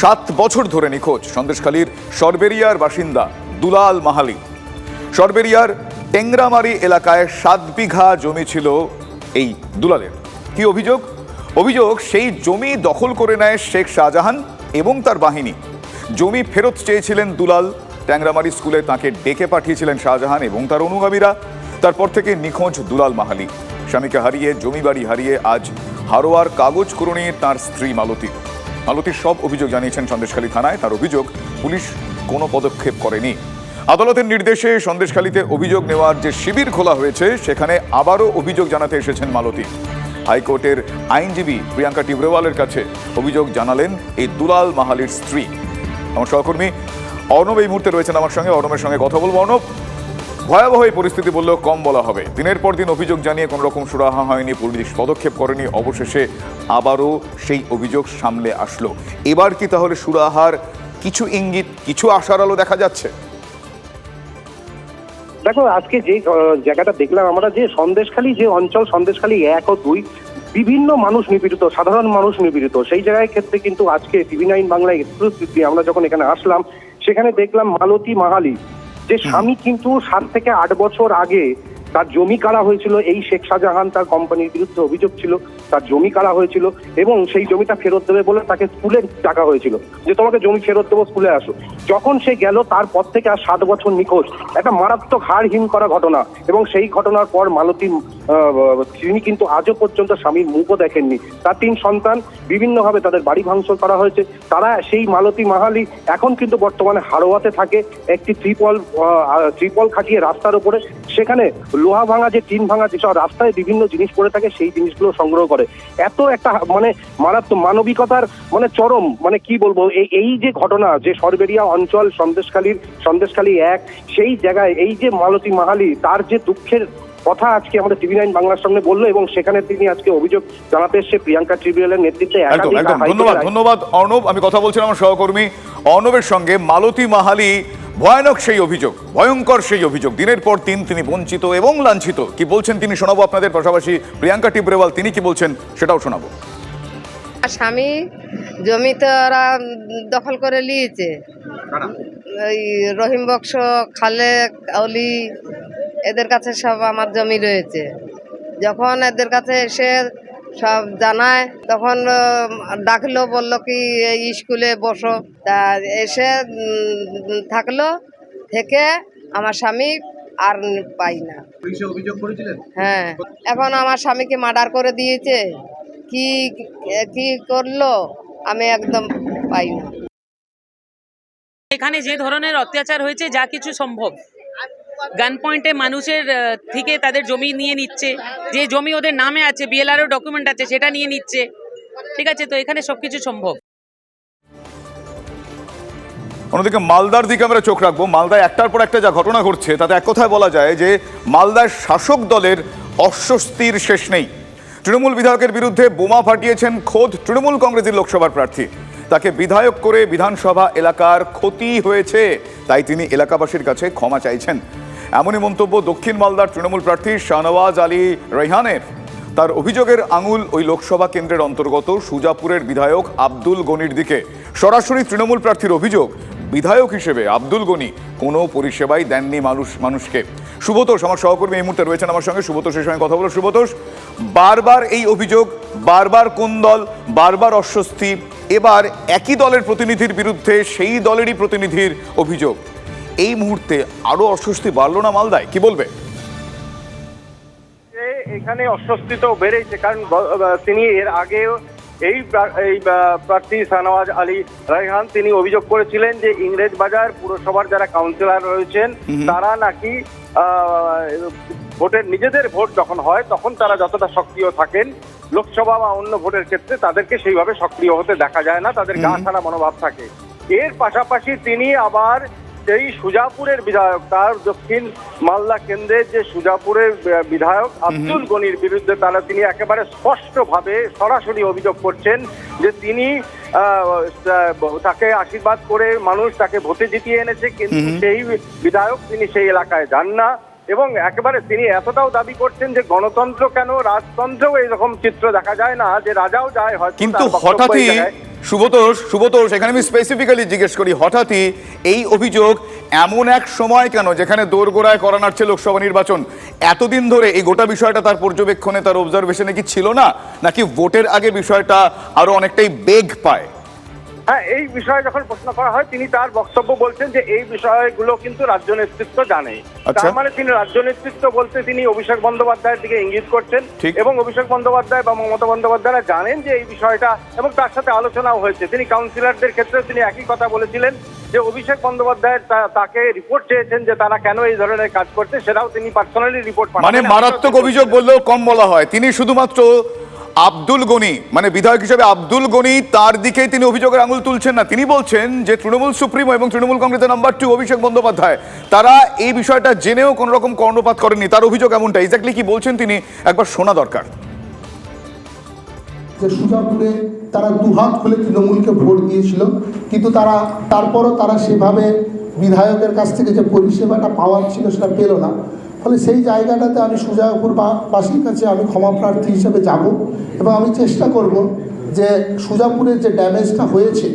সাত বছর ধরে নিখোঁজ সন্দেশখালীর সরবেরিয়ার বাসিন্দা দুলাল মাহালি। সরবেরিয়ার টেংরামারি এলাকায় সাত বিঘা জমি ছিল এই দুলালের। কি অভিযোগ? অভিযোগ, সেই জমি দখল করে নেয় শেখ শাহজাহান এবং তার বাহিনী। জমি ফেরত চেয়েছিলেন দুলাল ট্যাংরামারি স্কুলে তাকে ডেকে পাঠিয়েছিলেন শাহজাহান এবং তার অনুগামীরা। তারপর থেকে নিখোঁজ দুলাল মাহালি। স্বামীকে হারিয়ে জমি বাড়ি হারিয়ে আজ হারোয়ার কাগজ করণে তার স্ত্রী মালতী মালতীর সব অভিযোগ জানিয়েছেন সন্দেশখালী থানায়। তার অভিযোগ, পুলিশ কোনো পদক্ষেপ করেনি। আদালতের নির্দেশে সন্দেশখালীতে অভিযোগ নেওয়ার যে শিবির খোলা হয়েছে, সেখানে আবারও অভিযোগ জানাতে এসেছেন মালতী। হাইকোর্টের আইনজীবী প্রিয়াঙ্কা টিব্রেওয়ালের কাছে অভিযোগ জানালেন এই দুলাল মাহালির স্ত্রী। আমার সহকর্মী অর্ণব এই মুহূর্তে রয়েছেন আমার সঙ্গে। অর্ণবের সঙ্গে কথা বলব। অর্ণব ভয়াবহ এই পরিস্থিতি বললেও কম বলা হবে। দিনের পর দিন অভিযোগ জানিয়ে কোনো রকম সুরাহা হয়নি, পুলিশ পদক্ষেপ করেনি, অবশেষে আবারও সেই অভিযোগ সামলে আসলো। এবার কি তাহলে সুরাহার কিছু ইঙ্গিত, কিছু আশার আলো দেখা যাচ্ছে? দেখো, আজকে যে জায়গাটা দেখলাম, আমরা যে সন্দেশখালী, যে অঞ্চল সন্দেশখালী এক ও দুই, বিভিন্ন মানুষ নিপীড়িত, সাধারণ মানুষ নিপীড়িত। সেই জায়গায় ক্ষেত্রে কিন্তু আজকে টিভি নাইন বাংলায় আমরা যখন এখানে আসলাম, সেখানে দেখলাম মালতী মাহালি। যে স্বামী কিন্তু সাত থেকে আট বছর আগে তার জমি কারা হয়েছিল, এই শেখ শাহজাহান তার কোম্পানির বিরুদ্ধে অভিযোগ ছিল, তার জমি কারা হয়েছিল এবং সেই জমিটা ফেরত দেবে বলে তাকে স্কুলে ডাকা হয়েছিল। যে তোমাকে জমি ফেরত দেবো স্কুলে আসো। যখন সে গেল তারপর থেকে আর সাত বছর নিখোঁজ। একটা মারাত্মক হাড়হীন করা ঘটনা এবং সেই ঘটনার পর মালতী তিনি কিন্তু আজও পর্যন্ত স্বামীর মুখও দেখেননি। তার তিন সন্তান বিভিন্নভাবে তাদের বাড়ি ভাঙচুর করা হয়েছে। তারা সেই মালতী মাহালি এখন কিন্তু বর্তমানে হারোয়াতে থাকে, একটি ত্রিপল ত্রিপল খাটিয়ে রাস্তার উপরে। সেখানে লোহা ভাঙা যে টিন ভাঙা যেসব রাস্তায় বিভিন্ন জিনিস পড়ে থাকে সেই জিনিসগুলো সংগ্রহ করে। এত একটা মানে মারাত্মক মানবিকতার মানে চরম মানে কি বলব এই যে ঘটনা যে সরবেরিয়া অঞ্চল সন্দেশখালীর সন্দেশখালী এক সেই জায়গায় এই যে মালতী মাহালি তার যে দুঃখের কথা আজকে আমাদের টিভি নাইন বাংলার সামনে বলল এবং সেখানে তিনি আজকে অভিযোগ জানাতে এসছে প্রিয়াঙ্কা ট্রিবিউনালের নেতৃত্বে ধন্যবাদ ধন্যবাদ অর্ণব। আমি কথা বলছিলাম আমার সহকর্মী অর্ণবের সঙ্গে। মালতী মাহালি ভয়ানক সেই অভিযোগ ভয়ঙ্কর সেই অভিযোগ। দিনের পর দিন তিনি বঞ্চিত এবং লাঞ্ছিত। কি বলছেন তিনি? শোনাবো আপনাদের। পাশাপাশি প্রিয়াঙ্কা টিব্রেওয়াল তিনি কি বলছেন সেটাও শোনাবো। আর স্বামী জমি তো ওরা দখল করে নিয়েছে। ওই রহিম বক্স খালে অলি এদের কাছে সব আমার জমি রয়েছে। যখন এদের কাছে এসে সব জানায়। তখন ডাকলো বলল কি এই স্কুলে বসো। তা এসে থাকল থেকে আমার স্বামী আর পাই না। পুলিশে অভিযোগ করেছিলেন? হ্যাঁ। এখন আমার স্বামীকে মার্ডার করে দিয়েছে। কি কি করল আমি একদম পাই না। এখানে যে ধরনের অত্যাচার হয়েছে যা কিছু সম্ভব। গান পয়েন্টে মানুষের থেকে তাদের জমি নিয়ে নিচ্ছে। যে জমি ওদের নামে আছে বিএলআরও ডকুমেন্ট আছে, সেটা নিয়ে নিচ্ছে। ঠিক আছে, তো এখানে সব কিছু সম্ভব। অন্যদিকে মালদার দিকে আমরা চোখ রাখব। মালদায় একটার পর একটা যা ঘটনা ঘটছে, তাতে এক কথায় বলা যায় যে মালদার শাসক দলের অস্বস্তির শেষ নেই। তৃণমূল বিধায়কের বিরুদ্ধে বোমা ফাটিয়েছেন খোদ তৃণমূল কংগ্রেসের লোকসভার প্রার্থী। তাকে বিধায়ক করে বিধানসভা এলাকার ক্ষতি হয়েছে, তাই তিনি এলাকাবাসীর কাছে ক্ষমা চাইছেন। এমনই মন্তব্য দক্ষিণ মালদার তৃণমূল প্রার্থী শাহনওয়াজ আলী রেহানের। তার অভিযোগের আঙুল ওই লোকসভা কেন্দ্রের অন্তর্গত সুজাপুরের বিধায়ক আব্দুল গনির দিকে। সরাসরি তৃণমূল প্রার্থীর অভিযোগ, বিধায়ক হিসেবে আব্দুল গনি কোনো পরিষেবাই দেননি মানুষ, মানুষকে। সুবতোষ আমার সহকর্মী এই মুহূর্তে রয়েছেন আমার সঙ্গে। সুবতোষের সঙ্গে কথা বলো সুবতোষ বারবার এই অভিযোগ, বারবার কোন দল, বারবার অস্বস্তি, এবার একই দলের প্রতিনিধির বিরুদ্ধে সেই দলেরই প্রতিনিধির অভিযোগ। এই মুহূর্তে আরও অস্বস্তি বাড়লো না মালদায়? কি বলবে? এখানে অস্বস্তি তো বেড়েছে কারণ তিনি এর আগেও এই এই প্রার্থী শাহনওয়াজ আলী রায়হান তিনি অভিযোগ করেছিলেন যে ইংরেজ বাজার পুরসভার যারা কাউন্সিলর রয়েছেন তারা নাকি ভোটের নিজেদের ভোট যখন হয় তখন তারা যতটা সক্রিয় থাকেন লোকসভা বা অন্য ভোটের ক্ষেত্রে তাদেরকে সেইভাবে সক্রিয় হতে দেখা যায় না তাদের গা ছাড়া মনোভাব থাকে। এর পাশাপাশি তিনি আবার সেই সুজাপুরের বিধায়ক তার দক্ষিণ মালদা কেন্দ্রের যে সুজাপুরের বিধায়ক আব্দুল গনির বিরুদ্ধে তারা তিনি একেবারে স্পষ্টভাবে সরাসরি অভিযোগ করছেন যে তিনি তাকে আশীর্বাদ করে মানুষ তাকে ভোটে জিতিয়ে এনেছে কিন্তু সেই বিধায়ক তিনি সেই এলাকায় যান না এবং একেবারে তিনি এতটাও দাবি করছেন যে গণতন্ত্র কেন রাজতন্ত্রেও এইরকম চিত্র দেখা যায় না যে রাজাও যায় হয়তো কিন্তু হঠাৎই সুবতোষ সুবতোষ এখানে আমি স্পেসিফিক্যালি জিজ্ঞেস করি, হঠাৎই এই অভিযোগ এমন এক সময় কেন, যেখানে দোরগোড়ায় করা নাড়ছে লোকসভা নির্বাচন, এতদিন ধরে এই গোটা বিষয়টা তার পর্যবেক্ষণে, তার অবজারভেশনে কি ছিল না? নাকি ভোটের আগে বিষয়টা আরও অনেকটাই বেগ পায়? হ্যাঁ এই বিষয়ে যখন প্রশ্ন করা হয় তিনি তার বক্তব্য বলছেন যে এই বিষয়গুলো কিন্তু রাজ্য নেতৃত্ব জানে। আচ্ছা। তার মানে তিনি রাজ্য নেতৃত্ব বলতে তিনি অভিষেক বন্দ্যোপাধ্যায়ের দিকে ইঙ্গিত করছেন এবং অভিষেক বন্দ্যোপাধ্যায় বা মমতা বন্দ্যোপাধ্যায়রা জানেন যে এই বিষয়টা এবং তার সাথে আলোচনাও হয়েছে। তিনি কাউন্সিলরদের ক্ষেত্রে তিনি একই কথা বলেছিলেন যে অভিষেক বন্দ্যোপাধ্যায় তাকে রিপোর্ট চেয়েছেন যে তারা কেন এই ধরনের কাজ করছে সেটাও তিনি পার্সোনালি রিপোর্ট মানে মারাত্মক অভিযোগ বললেও কম বলা হয়। তিনি শুধুমাত্র আব্দুল গনি মানে বিধায়ক হিসেবে আব্দুল গনি, তার দিকেই তিনি অভিযোগের আঙুল তুলছেন না। তিনি বলছেন যে তৃণমূল সুপ্রিমো এবং তৃণমূল কংগ্রেসের নাম্বার টু অভিষেক বন্দ্যোপাধ্যায়, তারা এই বিষয়টা জেনেও কোনো রকম কর্ণপাত করেননি। তার অভিযোগ এমনটা এক্স্যাক্টলি কি বলছেন তিনি, একবার শোনা দরকার। যে সুজাপুরে তারা দুহাত খুলে তৃণমূলকে ভোট দিয়েছিল, কিন্তু তারা, তারপরও তারা সেভাবে বিধায়কের কাছ থেকে যে পরিষেবাটা পাওয়ার ছিল সেটা পেল না। ফলে সেই জায়গাটাতে আমি সুজাপুর বাসীর কাছে আমি ক্ষমা প্রার্থী হিসেবে যাব এবং আমি চেষ্টা করব যে সুজাপুরের যে ড্যামেজটা হয়েছে,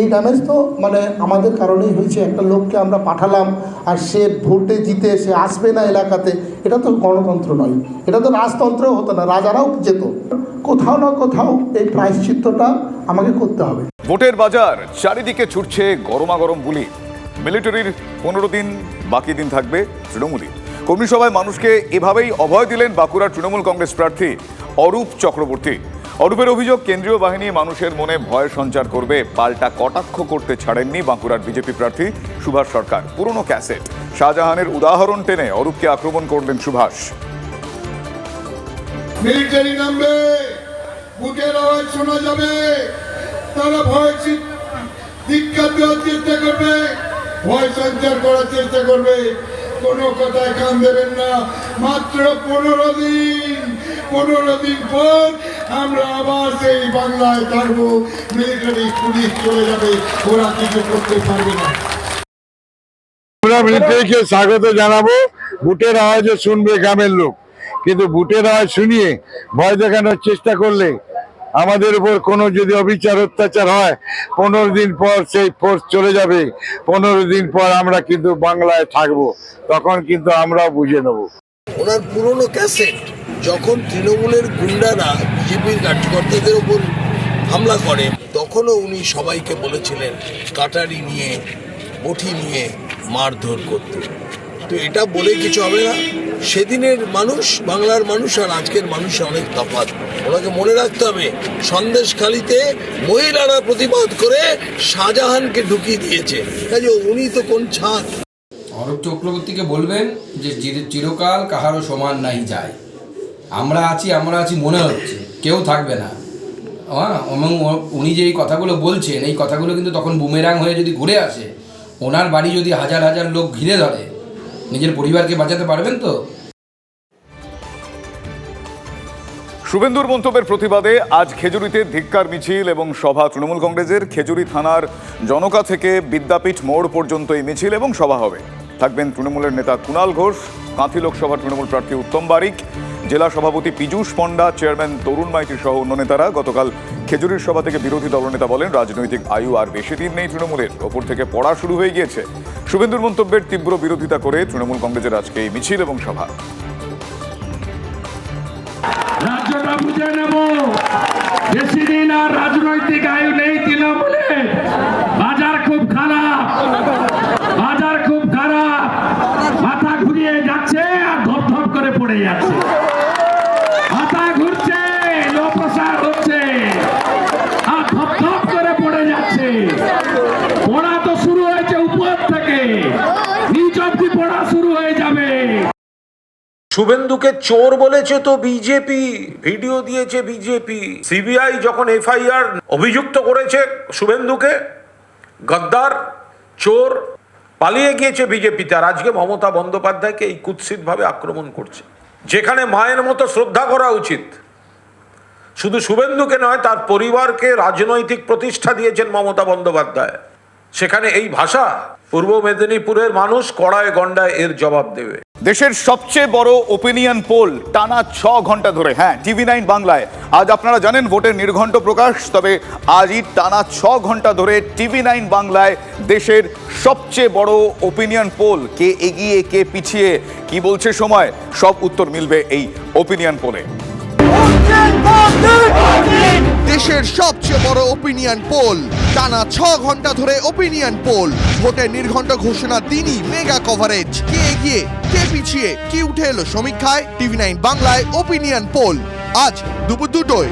এই ড্যামেজ তো মানে আমাদের কারণেই হয়েছে। একটা লোককে আমরা পাঠালাম আর সে ভোটে জিতে, সে আসবে না এলাকাতে, এটা তো গণতন্ত্র নয়। এটা তো রাজতন্ত্রও হতো না, রাজারাও যেত। কোথাও না কোথাও এই প্রায়শ্চিত্তটা আমাকে করতে হবে। ভোটের বাজার চারিদিকে ছুটছে গরমা গরম বুলি। মিলিটারির পনেরো দিন, বাকি দিন থাকবে তৃণমূলী কর্মী সভায় মানুষকে এভাবেই অভয় দিলেন বাঁকুড়ার তৃণমূল কংগ্রেস প্রার্থী অরূপ চক্রবর্তী। অরূপের অভিযোগ, কেন্দ্রীয় বাহিনী মানুষের মনে ভয় সঞ্চার করবে, পাল্টা কটাক্ষ করতে ছাড়েননি বাঁকুড়ার বিজেপি প্রার্থী সুভাষ সরকার। পুরনো ক্যাসেট। শাহজাহানের উদাহরণ টেনে অরূপকে আক্রমণ করলেন সুভাষ। মিলিটারি নামবে আওয়াজ শোনা যাবে, তারা ভয় দেওয়ার চেষ্টা করবে, ভয় সঞ্চার করার চেষ্টা করবে। কোনো কথায় কান দেবেন না। মাত্র পনেরো দিন পনেরো দিন পর আমরা আবার সেই বাংলায় থাকব। মিলিটারি পুলিশ চলে যাবে, ওরা কিছু করতে পারবে না। স্বাগত জানাব। বুটের আওয়াজে শুনবে গ্রামের লোক। কিন্তু বুটের আওয়াজ শুনিয়ে ভয় দেখানোর চেষ্টা করলে আমাদের উপর কোনো যদি অবিচার, অত্যাচার হয়, পনেরো দিন পর সেই ফোর্স চলে যাবে। পনেরো দিন পর আমরা কিন্তু বাংলায় থাকব। তখন কিন্তু আমরাও বুঝে নেব। ওনার পুরনো ক্যাসেট যখন তৃণমূলের গুন্ডারা বিজেপির কার্যকর্তাদের ওপর হামলা করে, তখনও উনি সবাইকে বলেছিলেন, কাটারি নিয়ে বটি নিয়ে মারধর করতে। তো এটা বলে কিছু হবে না। সেদিনের মানুষ, বাংলার মানুষ আর আজকের মানুষ অনেক তফাৎ। ওনাকে মনে রাখতে হবে, সন্দেশখালিতে মহিলারা প্রতিবাদ করে শাহজাহানকে ঢুকিয়ে দিয়েছে। কাজে উনি তো কোন ছাদ। অরূপ চক্রবর্তীকে বলবেন যে চিরকাল কাহারও সমান নাই যায়। আমরা আছি আমরা আছি মনে হচ্ছে, কেউ থাকবে না। হ্যাঁ এবং উনি যে এই কথাগুলো বলছেন, এই কথাগুলো কিন্তু তখন বুমেরাং হয়ে যদি ঘুরে আসে, ওনার বাড়ি যদি হাজার হাজার লোক ঘিরে ধরে নিজের পরিবারকে বাঁচাতে পারবেন তো? শুভেন্দুর মন্তব্যের প্রতিবাদে আজ খেজুরিতে ধিক্কার মিছিল এবং সভা তৃণমূল কংগ্রেসের খেজুরি থানার জনকা থেকে বিদ্যাপীঠ মোড় পর্যন্ত এই মিছিল এবং সভা হবে। থাকবেন তৃণমূলের নেতা কুণাল ঘোষ, কাঁথি লোকসভার তৃণমূল প্রার্থী উত্তম বারিক জেলা সভাপতি পীযূষ পণ্ডা, চেয়ারম্যান তরুণ মাইতি সহ অন্য নেতারা গতকাল খেজুরির সভা থেকে বিরোধী দলনেতা বলেন, রাজনৈতিক আয়ু আর বেশি দিন নেই তৃণমূলের। ওপর থেকে পড়া শুরু হয়ে গিয়েছে। শুভেন্দুর মন্তব্যের তীব্র বিরোধিতা করে তৃণমূল কংগ্রেসের আজকে এই মিছিল এবং সভা। রাজ্যটা বুঝে নেব। বেশি দিন আর রাজনৈতিক আয়ু নেই তৃণমূলে বাজার খুব খারাপ বাজার খুব খারাপ মাথা ঘুরিয়ে যাচ্ছে আর ধপ ধপ করে পড়ে যাচ্ছে মাথা ঘুরছে লো প্রসার হচ্ছে আর ধপ ধপ করে পড়ে যাচ্ছে পড়া তো শুরু হয়েছে উপর থেকে নিচ অব্দি পড়া শুরু হয়ে যাবে শুভেন্দুকে চোর বলেছে তো বিজেপি, ভিডিও দিয়েছে বিজেপি। সিবিআই যখন এফআইআর অভিযুক্ত করেছে শুভেন্দুকে, গদ্দার, চোর, পালিয়ে গিয়েছে বিজেপি তার আজকে মমতা বন্দ্যোপাধ্যায়কে এই কুৎসিতভাবে আক্রমণ করছে। যেখানে মায়ের মতো শ্রদ্ধা করা উচিত। শুধু শুভেন্দুকে নয়, তার পরিবারকে রাজনৈতিক প্রতিষ্ঠা দিয়েছেন মমতা বন্দ্যোপাধ্যায়। সেখানে এই ভাষা পূর্ব মেদিনীপুরের মানুষ কড়ায় গন্ডায় এর জবাব দেবে। দেশের সবচেয়ে বড় ওপিনিয়ন পোল টানা ছ ঘণ্টা ধরে। হ্যাঁ টিভি নাইন বাংলায়। আজ আপনারা জানেন ভোটের নির্ঘণ্ট প্রকাশ, তবে আজই টানা ছ ঘণ্টা ধরে টিভি নাইন বাংলায় দেশের সবচেয়ে বড় ওপিনিয়ন পোল কে এগিয়ে, কে পিছিয়ে, কি বলছে সময়, সব উত্তর মিলবে এই ওপিনিয়ন পোলে দেশের সবচেয়ে বড় ওপিনিয়ন পোল টানা ছ ঘণ্টা ধরে ওপিনিয়ন পোল ভোটের নির্ঘণ্ট ঘোষণা দিনই মেগা কভারেজ কে এগিয়ে, কে পিছিয়ে, কি উঠে এলো সমীক্ষায়? টিভি নাইন বাংলায় ওপিনিয়ন পোল আজ দুপুর দুটোয়।